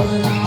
Lord.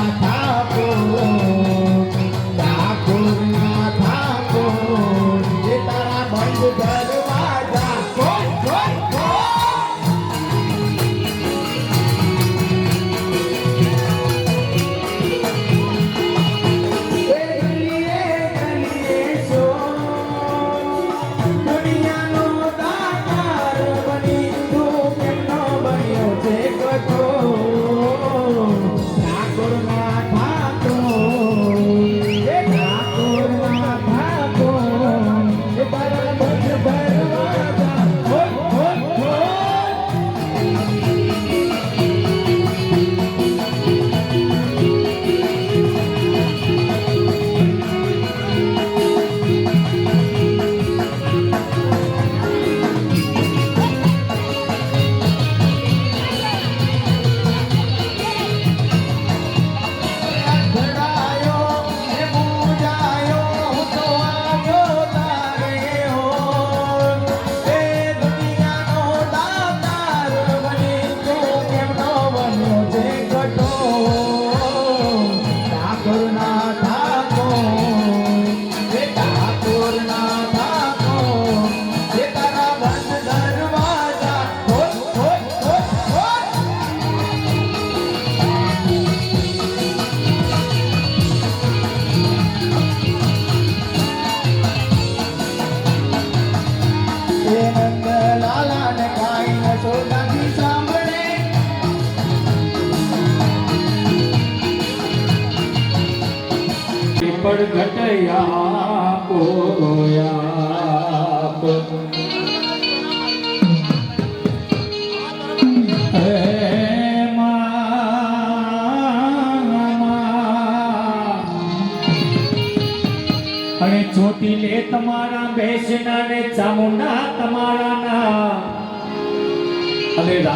અને ચોટીલે તમારા બેસના ને ચામુંડા તમારા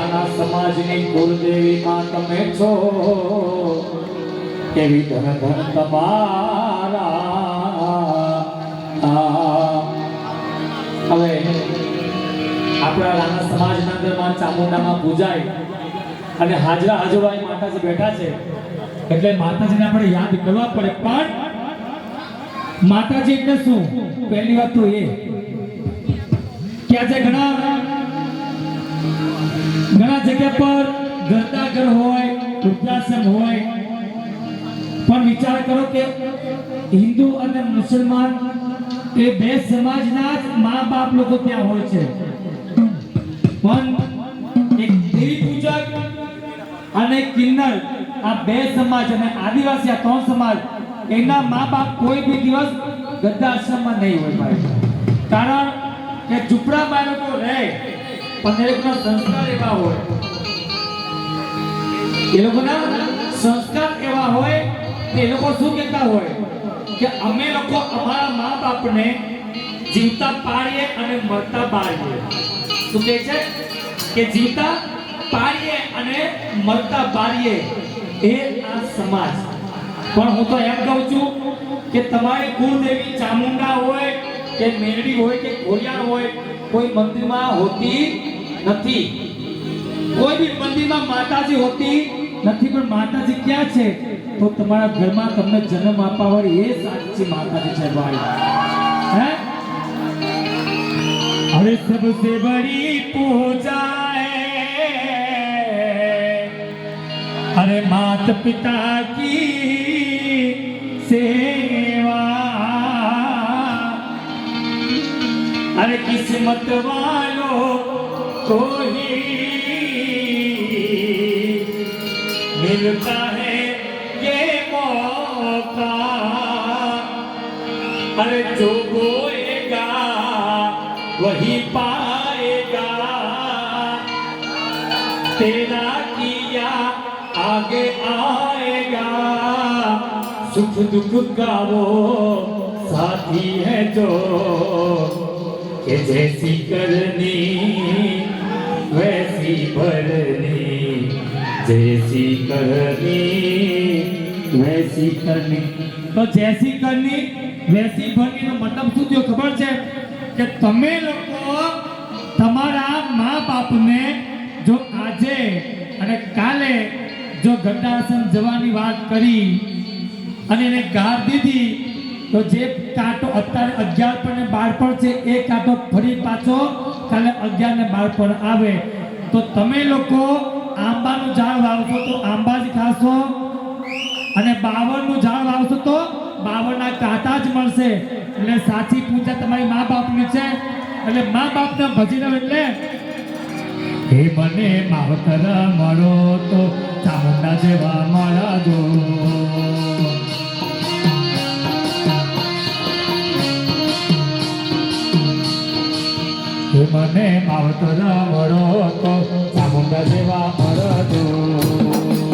ના સમાજની કુળદેવી તમે છો કેવી ધન ધન તમારા. હવે આપણા રાણા સમાજના અંદરમાં ચામુંડામાં પૂજાય અને હાજરા હાજરાઈ માતાજી બેઠા છે. એટલે માતાજીને આપણે યાદ કરવા પડે. પણ માતાજી એટલે શું? પહેલી વાત તો એ. કે આજે ઘણા ઘણા જગ્યા પર ઘરદાઘર હોય, વૃદ્ધાશ્રમ હોય. પણ વિચાર કરો કે હિન્દુ અને મુસલમાન એ બે સમાજના જ મા બાપ લોકો ત્યાં હોય છે. પણ એક દેવી પૂજક અને કિન્નર, આ બે સમાજ અને આદિવાસી, આ ત્રણ સમાજ, એના મા બાપ કોઈ બી દિવસ વૃદ્ધાશ્રમમાં નહીં હોય ભાઈ. કારણ કે ઝૂંપડા બાળકો રહે, પણ એ લોકોના સંસ્કાર એવા હોય. એ લોકોના સંસ્કાર એવા હોય કે એ લોકો શું કહેતા હોય? કે અમે લોકો અમારા મા બાપને જીવતા પાડીએ અને મરતા બાળીએ. શું કહે છે? કે જીવતા પાડીએ અને મરતા બાળીએ એ આ સમાજ. પણ હું તો એમ કહું છું કે તમારી કુળદેવી ચામુંડા હોય કે મેરડી હોય કે ઘોડિયાળ હોય, કોઈ મંદિરમાં હોતી નથી. કોઈ બી મંદિરમાં માતાજી હોતી નથી પણ માતાજી ક્યાં છે તો તમારા ઘરમાં તમને જન્મ આપવા વાળી એ સાચી માતાજી છે ભાઈ હે अरे सबसे बड़ी पूजा है अरे मात पिता की सेवा अरे किस्मत वालों को ही मिलता है ये मौका अरे जो बोएगा वही पाएगा तेरा किया आगे आएगा सुख दुख का वो साथी है जो कि जैसी करनी वैसी भरनी જૈસી કરની વૈસી કરની તો જૈસી કરની, વૈસી ભરની મતલબ શું થયો ખબર છે? કે તમે લોકો તમારા મા બાપને જો આજે અને કાલે જો ગંડાસન જવાની વાત કરી અને એને ગાર દીધી, તો જે કાંટો અત્યારે અગિયાર પણ ને બાર છે, એ કાંટો ફરી પાછો કાલે અગિયાર ને બાર આવે. તો તમે લોકો આંબાનું ઝાડ વાવશો તો આંબા જ ખાશો. અને બાવળનું ઝાડ વાવશો તો બાવળના કાંટા જ મળશે. એટલે સાચી પૂજા તમારી મા બાપની છે. એટલે મા બાપને ભજી લો એટલે. હે મને માવતર મળો તો ચામુંડા જેવા મળા દો. મને માવતર મળો તો ચામુંડા જેવા મળા